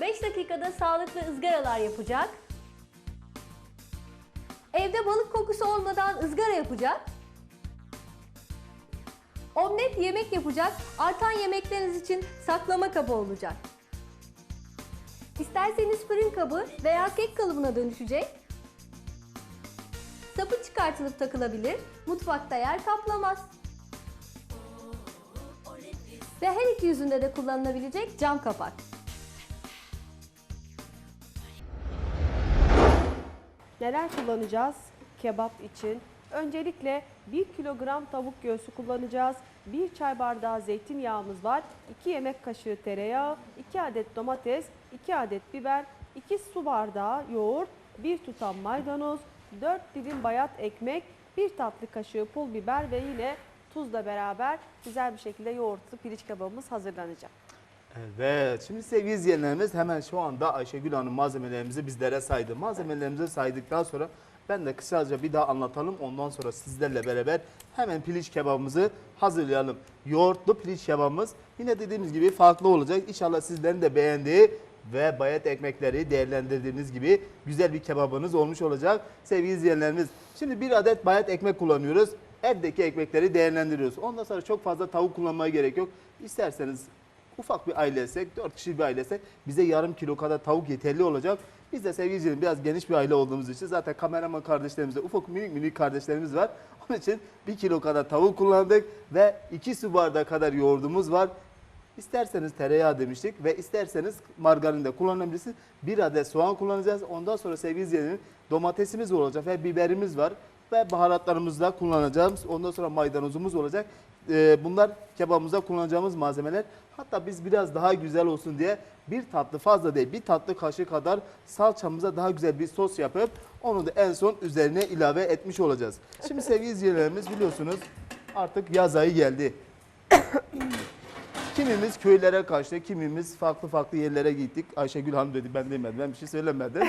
5 dakikada sağlıklı ızgaralar yapacak. Evde balık kokusu olmadan ızgara yapacak. Omlet yemek yapacak. Artan yemekleriniz için saklama kabı olacak. İsterseniz fırın kabı veya kek kalıbına dönüşecek. Sapı çıkartılıp takılabilir. Mutfakta yer kaplamaz. Ve her iki yüzünde de kullanılabilecek cam kapak. Neler kullanacağız kebap için? Öncelikle 1 kilogram tavuk göğsü kullanacağız. 1 çay bardağı zeytinyağımız var. 2 yemek kaşığı tereyağı, 2 adet domates, 2 adet biber, 2 su bardağı yoğurt, 1 tutam maydanoz, 4 dilim bayat ekmek, 1 tatlı kaşığı pul biber ve yine tuzla beraber güzel bir şekilde yoğurtlu piliç kebabımız hazırlanacak. Evet. Şimdi sevgili izleyenlerimiz hemen şu anda Ayşegül Hanım malzemelerimizi bizlere saydı. Malzemelerimizi saydıktan sonra ben de kısaca bir daha anlatalım. Ondan sonra sizlerle beraber hemen piliç kebabımızı hazırlayalım. Yoğurtlu piliç kebabımız yine dediğimiz gibi farklı olacak. İnşallah sizlerin de beğendiği ve bayat ekmekleri değerlendirdiğiniz gibi güzel bir kebabınız olmuş olacak sevgili izleyenlerimiz. Şimdi bir adet bayat ekmek kullanıyoruz. Evdeki ekmekleri değerlendiriyoruz. Ondan sonra çok fazla tavuk kullanmaya gerek yok. İsterseniz ufak bir ailesek, 4 kişi bir ailesek bize yarım kilo kadar tavuk yeterli olacak. Biz de sevgili izleyicilerim biraz geniş bir aile olduğumuz için zaten kameraman kardeşlerimizde ufak minik minik kardeşlerimiz var. Onun için 1 kilo kadar tavuk kullandık ve 2 su bardağı kadar yoğurdumuz var. İsterseniz tereyağı demiştik ve isterseniz margarin de kullanabilirsiniz. Bir adet soğan kullanacağız. Ondan sonra sevgili izleyenlerim domatesimiz olacak ve biberimiz var. Ve baharatlarımızı da kullanacağız. Ondan sonra maydanozumuz olacak. Ee, bunlar kebabımızda kullanacağımız malzemeler. Hatta biz biraz daha güzel olsun diye bir tatlı fazla değil bir tatlı kaşığı kadar salçamıza daha güzel bir sos yapıp onu da en son üzerine ilave etmiş olacağız. Şimdi sevgili izleyicilerimiz biliyorsunuz artık yaz ayı geldi. Kimimiz köylere kaçtı, kimimiz farklı farklı yerlere gittik. Ayşegül Hanım dedi, ben demedim, ben bir şey söylemedim.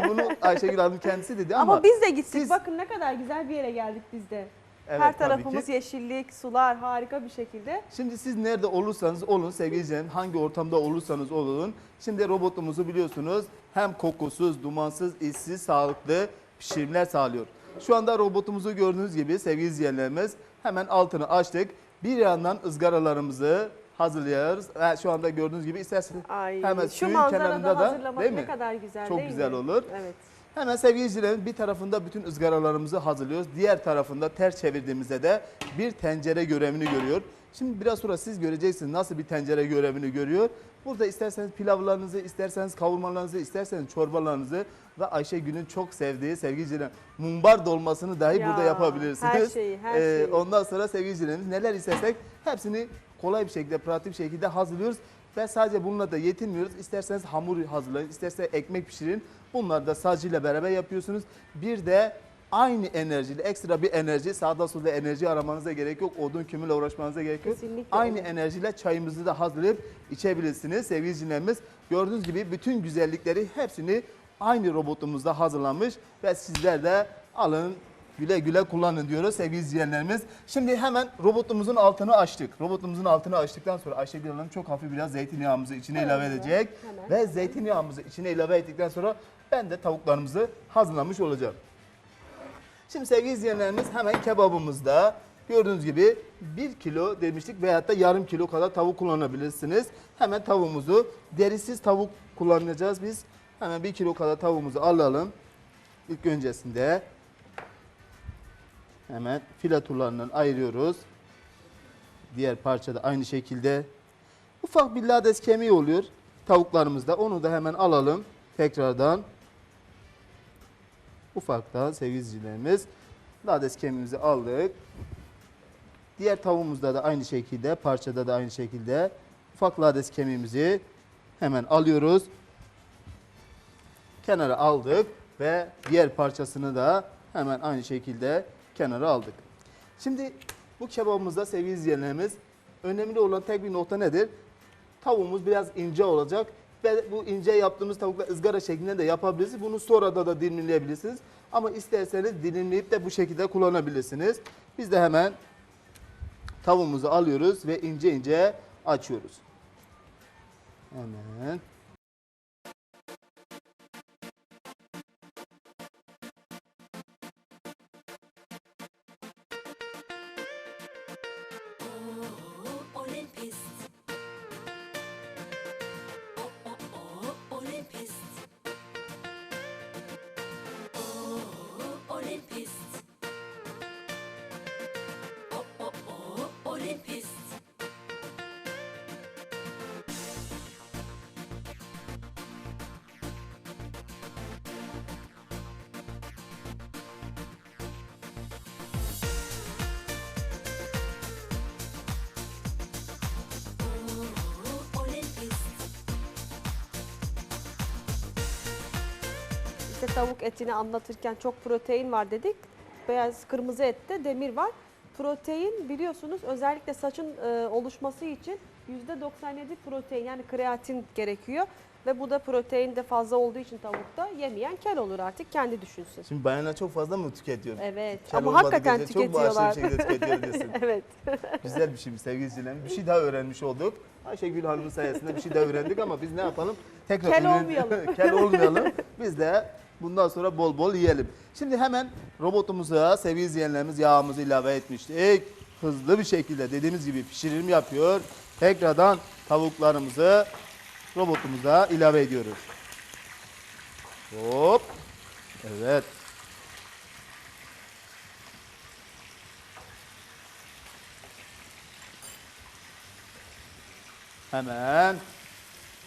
Bunu Ayşegül Hanım kendisi dedi ama, Ama, biz de gittik. siz- Bakın ne kadar güzel bir yere geldik biz de. Evet, Her tarafımız yeşillik, sular harika bir şekilde. Şimdi siz nerede olursanız olun sevgili izleyenler, hangi ortamda olursanız olun. Şimdi robotumuzu biliyorsunuz hem kokusuz, dumansız, işsiz, sağlıklı pişirimler sağlıyor. Şu anda robotumuzu gördüğünüz gibi sevgili izleyenlerimiz hemen altını açtık. Bir yandan ızgaralarımızı hazırlıyoruz. Ve şu anda gördüğünüz gibi isterseniz Ay, hemen şu suyun kenarında da değil ne mi? kadar güzel Çok değil güzel mi? olur. Evet. Hemen sevgili izleyicilerim bir tarafında bütün ızgaralarımızı hazırlıyoruz. Diğer tarafında ters çevirdiğimizde de bir tencere görevini görüyor. Şimdi biraz sonra siz göreceksiniz nasıl bir tencere görevini görüyor. Burada isterseniz pilavlarınızı, isterseniz kavurmalarınızı, isterseniz çorbalarınızı ve Ayşegül'ün çok sevdiği sevgili mumbar dolmasını dahi Ya, burada yapabilirsiniz. her şeyi, her Ee, şeyi. Ondan sonra sevgili neler istersek hepsini kolay bir şekilde, pratik bir şekilde hazırlıyoruz. Ve sadece bununla da yetinmiyoruz. İsterseniz hamur hazırlayın, isterseniz ekmek pişirin. Bunları da sacıyla beraber yapıyorsunuz. Bir de aynı enerjiyle ekstra bir enerji, sağda solda enerji aramanıza gerek yok. Odun kümüyle uğraşmanıza gerek yok. Kesinlikle Aynı öyle. enerjiyle çayımızı da hazırlayıp içebilirsiniz sevgili izleyicilerimiz. Gördüğünüz gibi bütün güzellikleri hepsini aynı robotumuzda hazırlanmış ve sizler de alın güle güle kullanın diyoruz sevgili izleyenlerimiz. Şimdi hemen robotumuzun altını açtık. Robotumuzun altını açtıktan sonra Ayşegül Hanım çok hafif biraz zeytinyağımızı içine ilave Hemen, edecek. hemen. Ve zeytinyağımızı içine ilave ettikten sonra ben de tavuklarımızı hazırlamış olacağım. Şimdi sevgili izleyenlerimiz hemen kebabımızda gördüğünüz gibi 1 kilo demiştik veyahut da yarım kilo kadar tavuk kullanabilirsiniz. Hemen tavuğumuzu derisiz tavuk kullanacağız biz. Hemen 1 kilo kadar tavuğumuzu alalım. İlk öncesinde hemen fileturlarından ayırıyoruz. Diğer parça da aynı şekilde ufak bir lades kemiği oluyor tavuklarımızda. Onu da hemen alalım tekrardan ufaktan sevgili izleyicilerimiz lades kemiğimizi aldık. Diğer tavuğumuzda da aynı şekilde, parçada da aynı şekilde ufak lades kemiğimizi hemen alıyoruz. Kenara aldık ve diğer parçasını da hemen aynı şekilde kenara aldık. Şimdi bu kebabımızda sevgili izleyenlerimiz önemli olan tek bir nokta nedir? Tavuğumuz biraz ince olacak ve bu ince yaptığımız tavukla ızgara şeklinde de yapabilirsiniz. Bunu sonradan da dilimleyebilirsiniz. Ama isterseniz dilimleyip de bu şekilde kullanabilirsiniz. Biz de hemen tavuğumuzu alıyoruz ve ince ince açıyoruz. Hemen işte tavuk etini anlatırken çok protein var dedik. Beyaz kırmızı ette demir var. Protein biliyorsunuz özellikle saçın e, oluşması için %97 protein yani kreatin gerekiyor. Ve bu da protein de fazla olduğu için tavukta yemeyen kel olur artık kendi düşünsün. Şimdi bayanlar çok fazla mı tüketiyor? Evet Kel ama hakikaten gece Çok tüketiyorlar. bağışlı bir şekilde tüketiyor diyorsun. evet. Güzel bir şey mi sevgili izleyicilerim? Bir şey daha öğrenmiş olduk. Ayşegül Hanım'ın sayesinde bir şey daha öğrendik ama biz ne yapalım? Tekrar Kel ürün- olmayalım. Kel olmayalım. Biz de bundan sonra bol bol yiyelim. Şimdi hemen robotumuza sevgili izleyenlerimiz yağımızı ilave etmiştik. Hızlı bir şekilde dediğimiz gibi pişirim yapıyor. Tekrardan tavuklarımızı robotumuza ilave ediyoruz. Hop. Evet. Hemen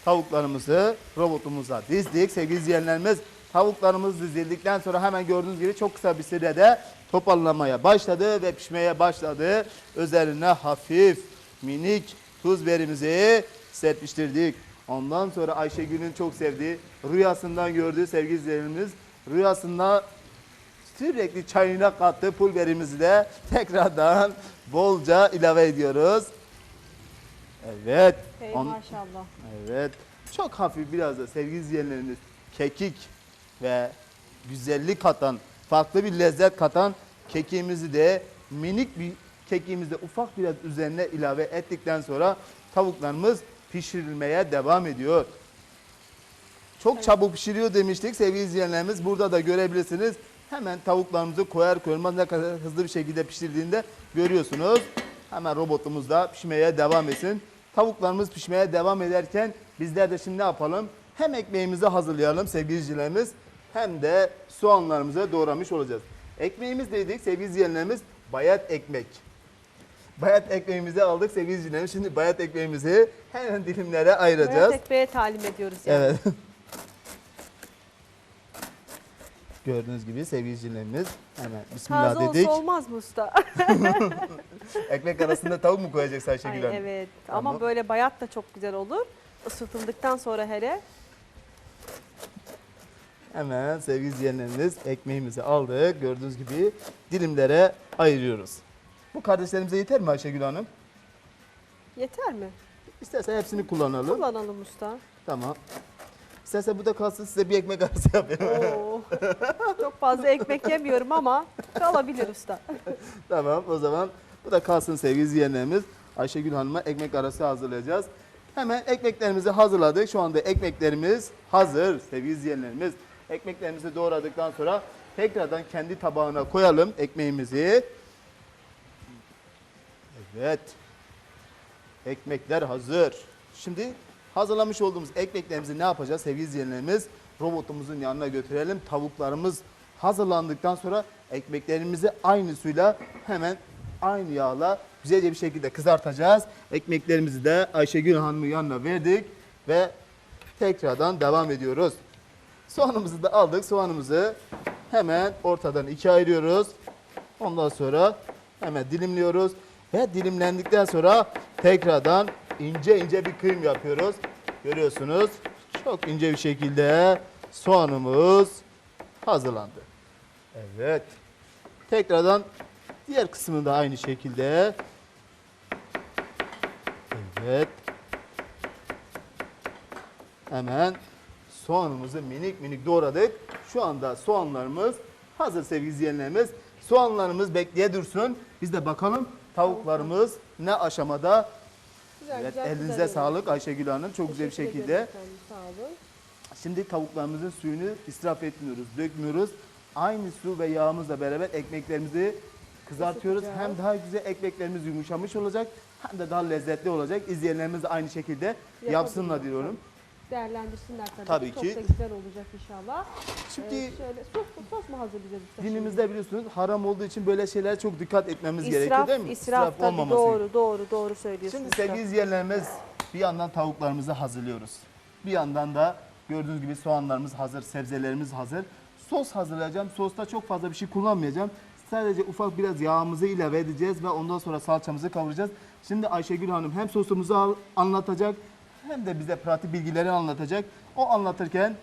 tavuklarımızı robotumuza dizdik. Sevgili izleyenlerimiz tavuklarımız dizildikten sonra hemen gördüğünüz gibi çok kısa bir sürede toparlanmaya başladı ve pişmeye başladı. Üzerine hafif minik tuz berimizi serpiştirdik. Ondan sonra Ayşegül'ün çok sevdiği, rüyasından gördüğü sevgili izleyenlerimiz rüyasında sürekli çayına kattığı pul biberimizi de tekrardan bolca ilave ediyoruz. Evet. Hey On- maşallah. Evet. Çok hafif biraz da sevgili izleyenlerimiz kekik ve güzellik katan, farklı bir lezzet katan kekiğimizi de minik bir kekiğimizi de ufak biraz üzerine ilave ettikten sonra tavuklarımız pişirilmeye devam ediyor. Çok çabuk pişiriyor demiştik sevgili izleyenlerimiz. Burada da görebilirsiniz. Hemen tavuklarımızı koyar koymaz ne kadar hızlı bir şekilde pişirdiğinde görüyorsunuz. Hemen robotumuz da pişmeye devam etsin. Tavuklarımız pişmeye devam ederken bizler de şimdi ne yapalım? Hem ekmeğimizi hazırlayalım sevgili izleyicilerimiz hem de soğanlarımızı doğramış olacağız. Ekmeğimiz dedik sevgili izleyenlerimiz bayat ekmek. Bayat ekmeğimizi aldık sevgili izleyicilerimiz. Şimdi bayat ekmeğimizi hemen dilimlere ayıracağız. Bayat ekmeğe talim ediyoruz yani. Evet. Gördüğünüz gibi sevgili izleyicilerimiz hemen bismillah Taze dedik. olsa olmaz mı usta? Ekmek arasında tavuk mu koyacaksın Ayşegül Ay, Hanım? evet Tamam. ama böyle bayat da çok güzel olur. Isıtıldıktan sonra hele. Hemen sevgili izleyenlerimiz ekmeğimizi aldık. Gördüğünüz gibi dilimlere ayırıyoruz. Bu kardeşlerimize yeter mi Ayşegül Hanım? Yeter mi? İstersen hepsini kullanalım. Kullanalım usta. Tamam. İstersen bu da kalsın size bir ekmek arası yapayım. Oo. çok fazla ekmek yemiyorum ama kalabilir usta. Tamam o zaman bu da kalsın sevgili izleyenlerimiz. Ayşegül Hanım'a ekmek arası hazırlayacağız. Hemen ekmeklerimizi hazırladık. Şu anda ekmeklerimiz hazır sevgili izleyenlerimiz. Ekmeklerimizi doğradıktan sonra tekrardan kendi tabağına koyalım ekmeğimizi. Evet. Ekmekler hazır. Şimdi hazırlamış olduğumuz ekmeklerimizi ne yapacağız sevgili izleyenlerimiz? Robotumuzun yanına götürelim. Tavuklarımız hazırlandıktan sonra ekmeklerimizi aynı suyla hemen aynı yağla güzelce bir şekilde kızartacağız. Ekmeklerimizi de Ayşegül Hanım'ın yanına verdik ve tekrardan devam ediyoruz. Soğanımızı da aldık. Soğanımızı hemen ortadan ikiye ayırıyoruz. Ondan sonra hemen dilimliyoruz. Ve dilimlendikten sonra tekrardan ince ince bir kıyım yapıyoruz. Görüyorsunuz. Çok ince bir şekilde soğanımız hazırlandı. Evet. Tekrardan diğer kısmını da aynı şekilde. Evet. Hemen soğanımızı minik minik doğradık. Şu anda soğanlarımız hazır sevgili izleyenlerimiz. Soğanlarımız bekleye dursun. Biz de bakalım tavuklarımız ne aşamada. Güzel, Evet, güzel elinize kızarıyor. sağlık Ayşegül Hanım. Çok güzel bir şekilde. ederim efendim, Sağ olun. Şimdi tavuklarımızın suyunu israf etmiyoruz, dökmüyoruz. Aynı su ve yağımızla beraber ekmeklerimizi kızartıyoruz. Hem daha güzel ekmeklerimiz yumuşamış olacak hem de daha lezzetli olacak. İzleyenlerimiz de aynı şekilde yapsınlar diyorum. Değerlendirsinler tabii, Tabii Çok ki. da güzel olacak inşallah. Şimdi Ee, şöyle sos, sos mu hazırlayacağız usta? şimdi? dinimizde biliyorsunuz haram olduğu için böyle şeylere çok dikkat etmemiz gerekiyor İsraf, değil mi? israf, tabii olmaması doğru, doğru, doğru söylüyorsunuz. Şimdi sevgili izleyenlerimiz bir yandan tavuklarımızı hazırlıyoruz. Bir yandan da gördüğünüz gibi soğanlarımız hazır, sebzelerimiz hazır. Sos hazırlayacağım. Sosta çok fazla bir şey kullanmayacağım. Sadece ufak biraz yağımızı ilave edeceğiz ve ondan sonra salçamızı kavuracağız. Şimdi Ayşegül Hanım hem sosumuzu anlatacak hem de bize pratik bilgileri anlatacak. O anlatırken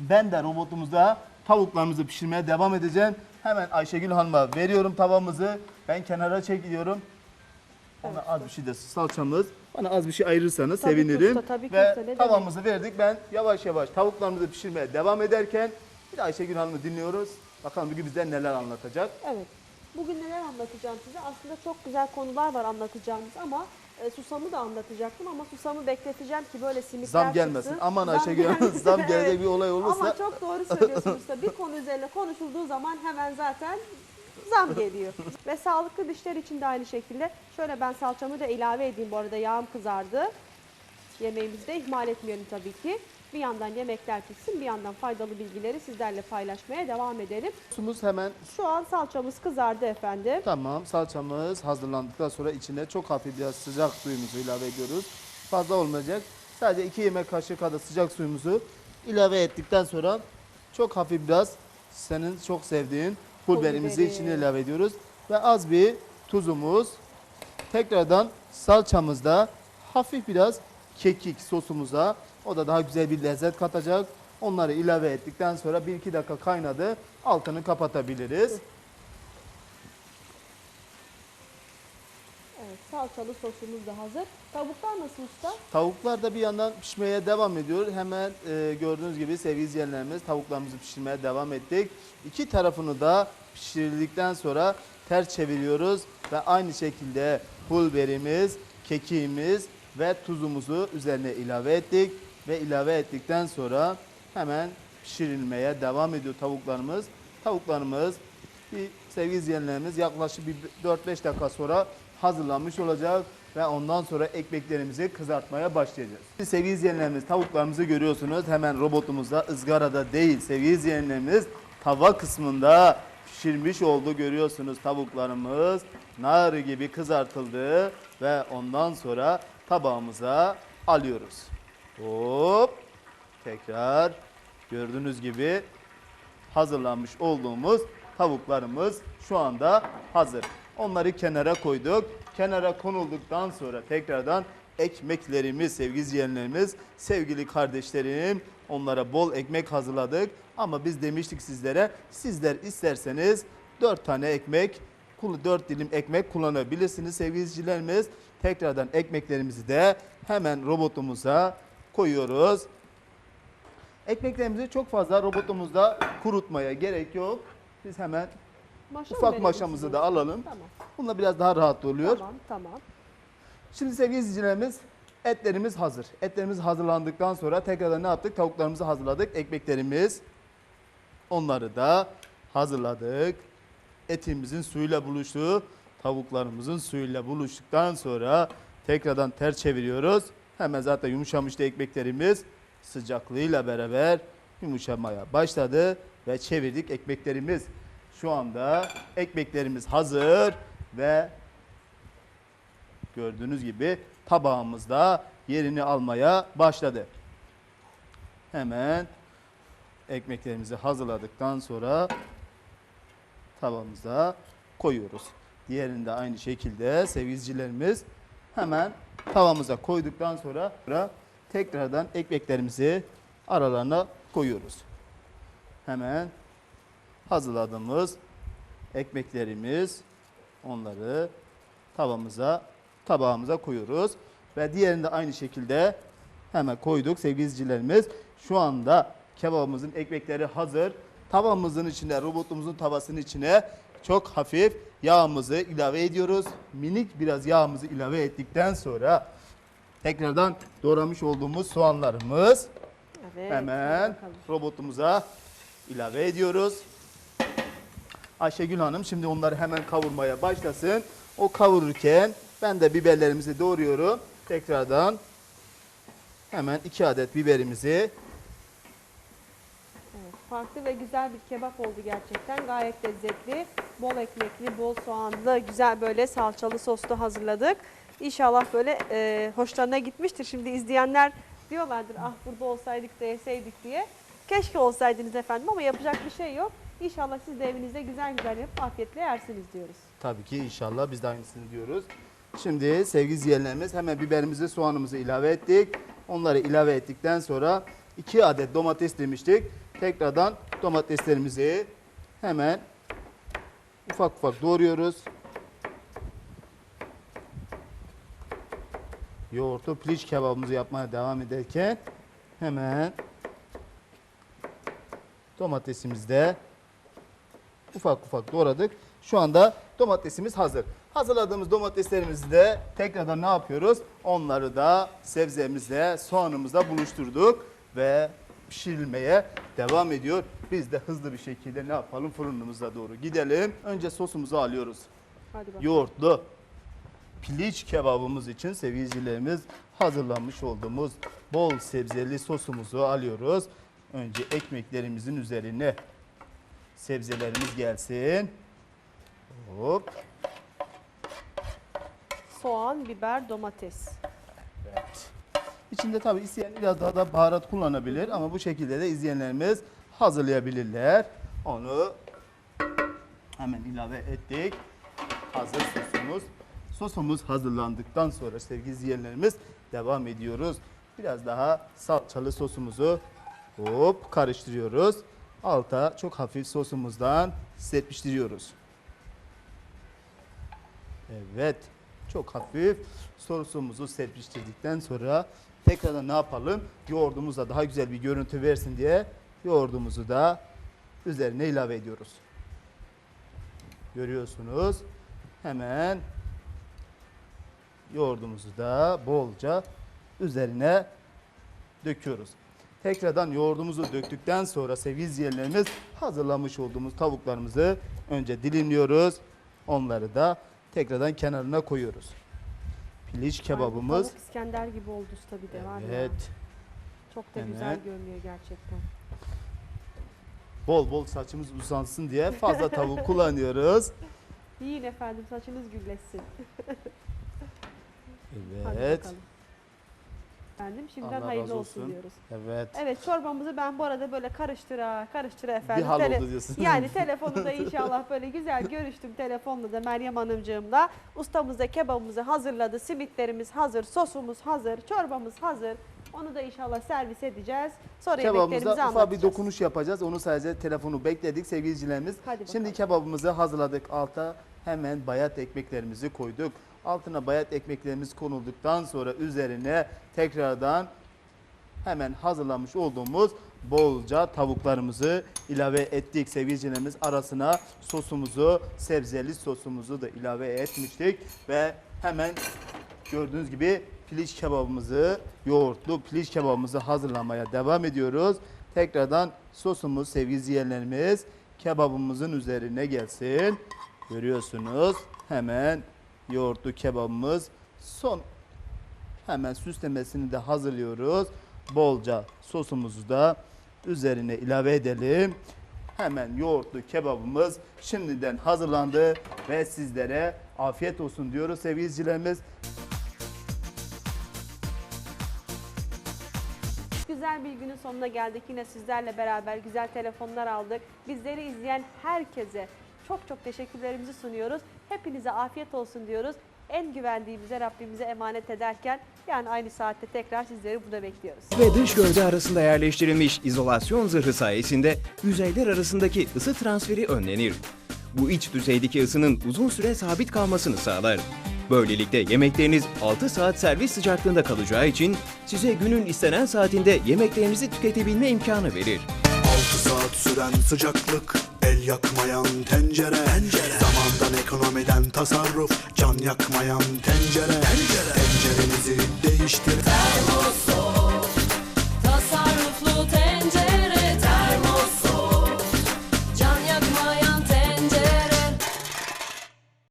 Ben de robotumuzda tavuklarımızı pişirmeye devam edeceğim. Hemen Ayşegül Hanım'a veriyorum tavamızı. Ben kenara çekiliyorum. Ona az bir şey de salçamız. Bana az bir şey ayırırsanız Tabii sevinirim. usta, tabii Ve usta, ne demek. tavamızı verdik. Ben yavaş yavaş tavuklarımızı pişirmeye devam ederken bir de Ayşegül Hanım'ı dinliyoruz. Bakalım bugün bize neler anlatacak. Evet. Bugün neler anlatacağım size? Aslında çok güzel konular var anlatacağımız ama e, susamı da anlatacaktım ama susamı bekleteceğim ki böyle simitler Zam gelmesin. çıksın. Aman Ayşegül Hanım gelmesin. zam gelecek bir olay olursa. Ama çok doğru söylüyorsunuz da bir konu üzerine konuşulduğu zaman hemen zaten zam geliyor. Ve sağlıklı dişler için de aynı şekilde. Şöyle ben salçamı da ilave edeyim bu arada yağım kızardı. Yemeğimizi de ihmal etmeyelim tabii ki. Bir yandan yemekler pişsin, bir yandan faydalı bilgileri sizlerle paylaşmaya devam edelim. Sosumuz hemen Şu an salçamız kızardı efendim. Tamam salçamız hazırlandıktan sonra içine çok hafif biraz sıcak suyumuzu ilave ediyoruz. Fazla olmayacak. Sadece 2 yemek kaşığı kadar sıcak suyumuzu ilave ettikten sonra çok hafif biraz senin çok sevdiğin pul Pul biberimizi biberi. içine ilave ediyoruz. Ve az bir tuzumuz. Tekrardan salçamızda hafif biraz kekik sosumuza o da daha güzel bir lezzet katacak. Onları ilave ettikten sonra 1-2 dakika kaynadı. Altını kapatabiliriz. Evet, salçalı sosumuz da hazır. Tavuklar nasıl usta? Tavuklar da bir yandan pişmeye devam ediyor. Hemen e, gördüğünüz gibi sevgili izleyenlerimiz tavuklarımızı pişirmeye devam ettik. İki tarafını da pişirildikten sonra ters çeviriyoruz ve aynı şekilde pul biberimiz, kekiğimiz ve tuzumuzu üzerine ilave ettik ve ilave ettikten sonra hemen pişirilmeye devam ediyor tavuklarımız. Tavuklarımız bir sevgili izleyenlerimiz yaklaşık bir 4-5 dakika sonra hazırlanmış olacak ve ondan sonra ekmeklerimizi kızartmaya başlayacağız. Sevgili izleyenlerimiz tavuklarımızı görüyorsunuz. Hemen robotumuzda ızgarada değil sevgili izleyenlerimiz tava kısmında pişirmiş oldu görüyorsunuz tavuklarımız. Nar gibi kızartıldı ve ondan sonra tabağımıza alıyoruz. Hop tekrar gördüğünüz gibi hazırlanmış olduğumuz tavuklarımız şu anda hazır. Onları kenara koyduk. Kenara konulduktan sonra tekrardan ekmeklerimiz sevgili izleyenlerimiz, sevgili kardeşlerim onlara bol ekmek hazırladık. Ama biz demiştik sizlere sizler isterseniz 4 tane ekmek, 4 dilim ekmek kullanabilirsiniz sevgili izleyicilerimiz. Tekrardan ekmeklerimizi de hemen robotumuza koyuyoruz. Ekmeklerimizi çok fazla robotumuzda kurutmaya gerek yok. Biz hemen Maşa ufak maşamızı size da alalım. Tamam. Bununla biraz daha rahat oluyor. Tamam, tamam. Şimdi sevgili izleyicilerimiz etlerimiz hazır. Etlerimiz hazırlandıktan sonra tekrardan ne yaptık? Tavuklarımızı hazırladık. Ekmeklerimiz onları da hazırladık. Etimizin suyuyla buluştu. Tavuklarımızın suyuyla buluştuktan sonra tekrardan ters çeviriyoruz. Hemen zaten yumuşamıştı ekmeklerimiz. Sıcaklığıyla beraber yumuşamaya başladı ve çevirdik ekmeklerimiz. Şu anda ekmeklerimiz hazır ve gördüğünüz gibi tabağımızda yerini almaya başladı. Hemen ekmeklerimizi hazırladıktan sonra tavamıza koyuyoruz. Diğerini de aynı şekilde sevgilicilerimiz hemen tavamıza koyduktan sonra tekrardan ekmeklerimizi aralarına koyuyoruz. Hemen hazırladığımız ekmeklerimiz onları tavamıza, tabağımıza koyuyoruz. Ve diğerini de aynı şekilde hemen koyduk sevgili. Şu anda kebabımızın ekmekleri hazır. Tavamızın içine, robotumuzun tavasının içine çok hafif yağımızı ilave ediyoruz. Minik biraz yağımızı ilave ettikten sonra tekrardan doğramış olduğumuz soğanlarımız Evet. hemen bakalım. robotumuza ilave ediyoruz. Ayşegül Hanım şimdi onları hemen kavurmaya başlasın. O kavururken ben de biberlerimizi doğruyorum. Tekrardan hemen iki adet biberimizi farklı ve güzel bir kebap oldu gerçekten. Gayet lezzetli, bol ekmekli, bol soğanlı, güzel böyle salçalı soslu hazırladık. İnşallah böyle e, hoşlarına gitmiştir. Şimdi izleyenler diyorlardır ah burada olsaydık da yeseydik diye. Keşke olsaydınız efendim ama yapacak bir şey yok. İnşallah siz de evinizde güzel güzel yapıp afiyetle yersiniz diyoruz. tabii ki inşallah biz de aynısını diyoruz. Şimdi sevgili izleyenlerimiz hemen biberimizi soğanımızı ilave ettik. Onları ilave ettikten sonra iki adet domates demiştik. tekrardan domateslerimizi hemen ufak ufak doğruyoruz. Yoğurtlu piliç kebabımızı yapmaya devam ederken hemen domatesimizi de ufak ufak doğradık. Şu anda domatesimiz hazır. Hazırladığımız domateslerimizi de tekrardan ne yapıyoruz? Onları da sebzemizle, soğanımızla buluşturduk ve pişirilmeye devam ediyor. Biz de hızlı bir şekilde ne yapalım? Fırınımıza doğru gidelim. Önce sosumuzu alıyoruz. Hadi bakalım. Yoğurtlu piliç kebabımız için sevgilicilerimiz hazırlamış olduğumuz bol sebzeli sosumuzu alıyoruz. Önce ekmeklerimizin üzerine sebzelerimiz gelsin. Hop. Soğan, biber, domates. Evet. İçinde tabii isteyen biraz daha da baharat kullanabilir ama bu şekilde de izleyenlerimiz hazırlayabilirler. Onu hemen ilave ettik. Hazır sosumuz. Sosumuz hazırlandıktan sonra sevgili izleyenlerimiz devam ediyoruz. Biraz daha salçalı sosumuzu hop karıştırıyoruz. Alta çok hafif sosumuzdan serpiştiriyoruz. Evet. Çok hafif sosumuzu serpiştirdikten sonra tekrardan ne yapalım? Yoğurdumuzla daha güzel bir görüntü versin diye yoğurdumuzu da üzerine ilave ediyoruz. Görüyorsunuz. Hemen yoğurdumuzu da bolca üzerine döküyoruz. Tekrardan yoğurdumuzu döktükten sonra sevgili izleyenlerimiz hazırlamış olduğumuz tavuklarımızı önce dilimliyoruz. Onları da tekrardan kenarına koyuyoruz. Piliç kebabımız. Tavuk İskender gibi oldu usta bir de var ya. Evet. Çok da Evet. güzel görünüyor gerçekten. Bol bol saçımız uzansın diye fazla tavuk kullanıyoruz. Yiyin efendim saçınız gülleşsin. Evet. Efendim şimdiden Allah hayırlı olsun. olsun. diyoruz. Evet. Evet çorbamızı ben bu arada böyle karıştıra karıştıra Bir efendim. hal Tele- oldu diyorsun. Yani telefonda inşallah böyle güzel görüştüm telefonla da Meryem Hanımcığımla. Ustamız da kebabımızı hazırladı. Simitlerimiz hazır, sosumuz hazır, çorbamız hazır. Onu da inşallah servis edeceğiz. Sonra yemeklerimizi Kebabımıza ufak bir anlatacağız. dokunuş yapacağız. Onu sadece telefonu bekledik sevgili izleyicilerimiz. Hadi bakalım. Şimdi kebabımızı hazırladık. Alta hemen bayat ekmeklerimizi koyduk. Altına bayat ekmeklerimiz konulduktan sonra üzerine tekrardan hemen hazırlamış olduğumuz bolca tavuklarımızı ilave ettik. Sevgili izleyicilerimiz arasına sosumuzu, sebzeli sosumuzu da ilave etmiştik ve hemen gördüğünüz gibi piliç kebabımızı, yoğurtlu piliç kebabımızı hazırlamaya devam ediyoruz. Tekrardan sosumuz sevgili izleyenlerimiz kebabımızın üzerine gelsin. Görüyorsunuz hemen yoğurtlu kebabımız son hemen süslemesini de hazırlıyoruz. Bolca sosumuzu da üzerine ilave edelim. Hemen yoğurtlu kebabımız şimdiden hazırlandı ve sizlere afiyet olsun diyoruz sevgili izleyicilerimiz. Sonuna geldik. Yine sizlerle beraber güzel telefonlar aldık. Bizleri izleyen herkese çok çok teşekkürlerimizi sunuyoruz. Hepinize afiyet olsun diyoruz. En güvendiğimize Rabbimize emanet ederken yani aynı saatte tekrar sizleri burada bekliyoruz. ve dış gövde arasında yerleştirilmiş izolasyon zırhı sayesinde yüzeyler arasındaki ısı transferi önlenir. Bu iç düzeydeki ısının uzun süre sabit kalmasını sağlar. Böylelikle yemekleriniz 6 saat servis sıcaklığında kalacağı için size günün istenen saatinde yemeklerinizi tüketebilme imkanı verir. 6 saat süren sıcaklık El yakmayan tencere, Zamandan ekonomiden tasarruf Can yakmayan tencere, Tencerenizi değiştir